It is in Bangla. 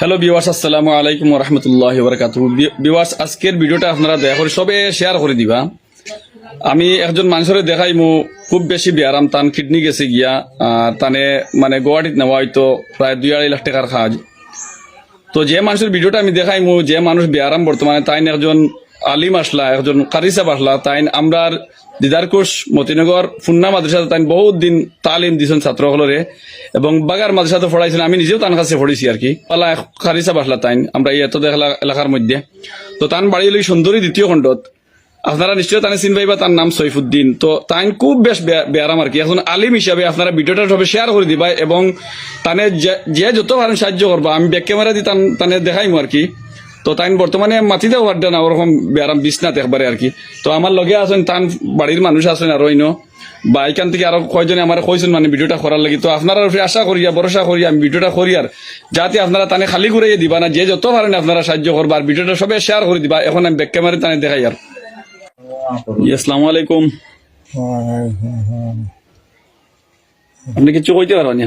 হ্যালো বিওয়ার্স আসসালামু আলাইকুম রহমতুল্লাহ বরকাত বিওয়ার্স আজকের ভিডিওটা আপনারা দয়া করে সবে শেয়ার করে দিবা। আমি একজন মানুষের দেখাই, মু খুব বেশি বেয়ারাম তান কিডনি গেছে গিয়া তানে মানে গুয়াহাটিত নেওয়া হয়তো প্রায় দুই আড়াই লাখ টাকার কাজ। তো যে মানুষের ভিডিওটা আমি দেখাই, মো যে মানুষ বেয়ারাম বর্তমানে, তাই একজন আলিম আসলা, একজন কারিসাব আসলা, তাইন আমরার দিদারকুশ মতিনগর, ফুন্না মাদ্রাসা তাইন বহুত দিন তালিম দিছেন ছাত্রসকলরে এবং বাগার মাদ্রাসাতে পড়াইছেন আমি নিজেও তার কাছে পড়েছি আর কি। পালা কারিসাব আসলা তাইন, আমরা এই এত এলা- এলাকার মধ্যে। তো তান বাড়ি লই সুন্দরী দ্বিতীয় খণ্ডত, আপনারা নিশ্চয় তানে চিন পাইবা তার নাম সৈফুদ্দিন। তো তাই খুব বেশ বে- বেয়ারাম আর কি, এখন আলিম হিসাবে আপনারা ভিডিওটা সবে শেয়ার করে দিবা এবং তানে যে- যত পারেন সাহায্য করবা, আমি ব্যাক ক্যামেরা দিয়ে তানে দেখাইমু আর কি। তো তাই বর্তমানে মাতি মাটিতে ওয়ার্ডে না ওরকম বেয়ারাম বিছনাথ একবারে আর কি। তো আমার লগে আছেন তান বাড়ির মানুষ আছেন আর অন্য বা এখান থেকে আরও কয়জনে আমার কইছেন মানে ভিডিওটা করার লাগি। তো আপনারা আশা করিয়া ভরসা করি আমি ভিডিওটা করি আর। যাতে আপনারা তানে খালি করে দিবা না যে যত পারেন আপনারা সাহায্য করবা আর ভিডিওটা সবে শেয়ার করে দিবা। এখন আমি ব্যাক ক্যামেরা তানে দেখাই আর। আসসালামু আলাইকুম। আপনি কিছু কইতে পারবেন?